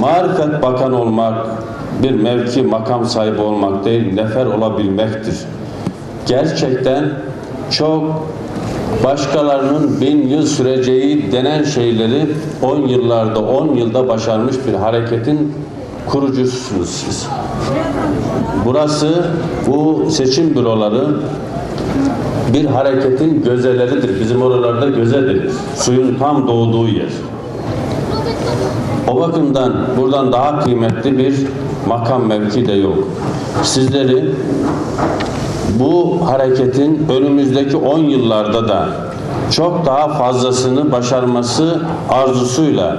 marifet bakan olmak, bir mevki makam sahibi olmak değil, nefer olabilmektir. Gerçekten çok başkalarının bin yıl süreceği denen şeyleri 10 yıllarda, 10 yılda başarmış bir hareketin kurucususunuz siz. Burası bu seçim büroları bir hareketin gözeleridir. Bizim oralarda göze denir. Suyun tam doğduğu yer. O bakımdan buradan daha kıymetli bir makam mevki de yok. Sizleri bu hareketin önümüzdeki 10 yıllarda da çok daha fazlasını başarması arzusuyla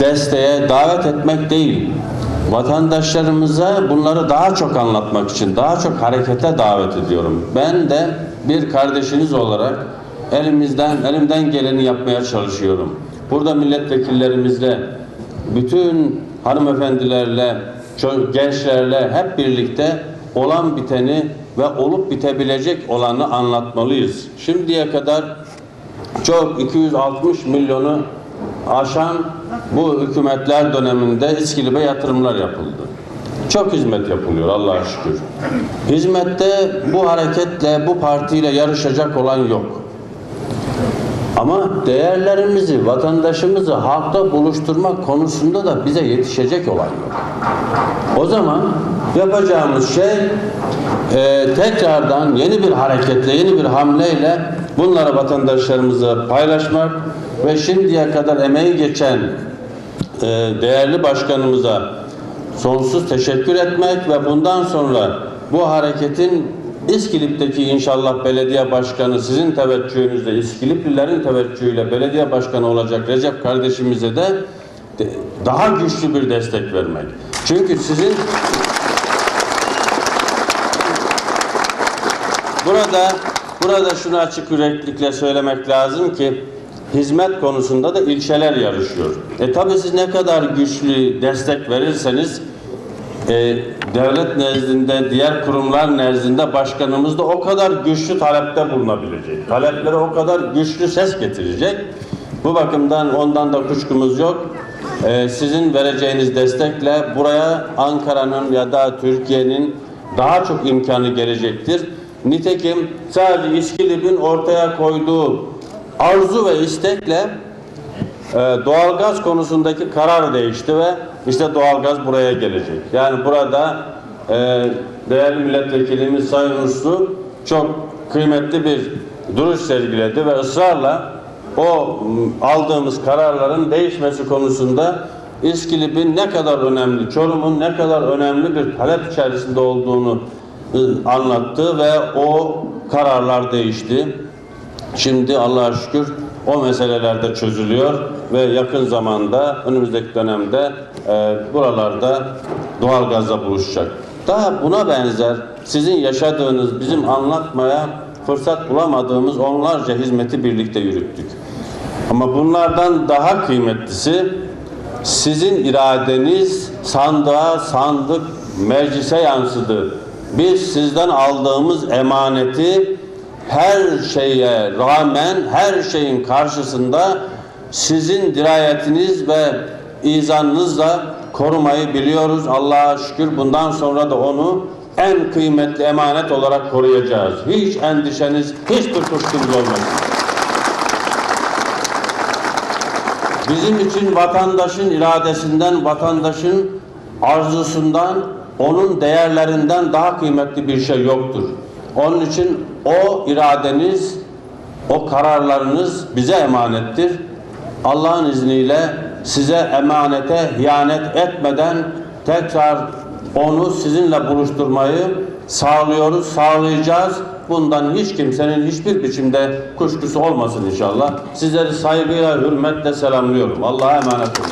desteğe davet etmek değil, vatandaşlarımıza bunları daha çok anlatmak için, daha çok harekete davet ediyorum. Ben de bir kardeşiniz olarak elimizden elimden geleni yapmaya çalışıyorum. Burada milletvekillerimizle, bütün hanımefendilerle, gençlerle hep birlikte olan biteni ve olup bitebilecek olanı anlatmalıyız. Şimdiye kadar çok 260 milyonu aşan bu hükümetler döneminde İskilip'e yatırımlar yapıldı. Çok hizmet yapılıyor Allah'a şükür. Hizmette bu hareketle, bu partiyle yarışacak olan yok. Ama değerlerimizi, vatandaşımızı halkta buluşturmak konusunda da bize yetişecek olan yok. O zaman yapacağımız şey e, tekrardan yeni bir hareketle, yeni bir hamleyle bunları vatandaşlarımıza paylaşmak ve şimdiye kadar emeği geçen e, değerli başkanımıza sonsuz teşekkür etmek ve bundan sonra bu hareketin İskilip'teki inşallah belediye başkanı sizin teveccühünüzle, İskiliplilerin teveccühüyle belediye başkanı olacak Recep kardeşimize de daha güçlü bir destek vermek. Çünkü sizin burada burada şunu açık yüreklilikle söylemek lazım ki hizmet konusunda da ilçeler yarışıyor. E tabi siz ne kadar güçlü destek verirseniz e, devlet nezdinde, diğer kurumlar nezdinde başkanımız da o kadar güçlü talepte bulunabilecek. Taleplere o kadar güçlü ses getirecek. Bu bakımdan ondan da kuşkumuz yok. E, sizin vereceğiniz destekle buraya Ankara'nın ya da Türkiye'nin daha çok imkanı gelecektir. Nitekim sadece İskilip'in ortaya koyduğu arzu ve istekle ee, doğalgaz konusundaki karar değişti ve işte doğalgaz buraya gelecek. Yani burada e, değerli milletvekilimiz Sayın Uslu çok kıymetli bir duruş sergiledi ve ısrarla o aldığımız kararların değişmesi konusunda İskilip'in ne kadar önemli, Çorum'un ne kadar önemli bir talep içerisinde olduğunu anlattı ve o kararlar değişti. Şimdi Allah'a şükür o meseleler de çözülüyor ve yakın zamanda önümüzdeki dönemde e, buralarda doğalgazla buluşacak. Daha buna benzer sizin yaşadığınız, bizim anlatmaya fırsat bulamadığımız onlarca hizmeti birlikte yürüttük. Ama bunlardan daha kıymetlisi sizin iradeniz sandığa, sandık meclise yansıdı. Biz sizden aldığımız emaneti her şeye rağmen her şeyin karşısında sizin dirayetiniz ve izanınızla korumayı biliyoruz. Allah'a şükür bundan sonra da onu en kıymetli emanet olarak koruyacağız. Hiç endişeniz, hiçbir kuşkunuz olmasın. Bizim için vatandaşın iradesinden, vatandaşın arzusundan, onun değerlerinden daha kıymetli bir şey yoktur. Onun için o iradeniz, o kararlarınız bize emanettir. Allah'ın izniyle size emanete hiyanet etmeden tekrar onu sizinle buluşturmayı sağlıyoruz, sağlayacağız. Bundan hiç kimsenin hiçbir biçimde kuşkusu olmasın inşallah. Sizleri saygıyla, hürmetle selamlıyorum. Allah'a emanet olun.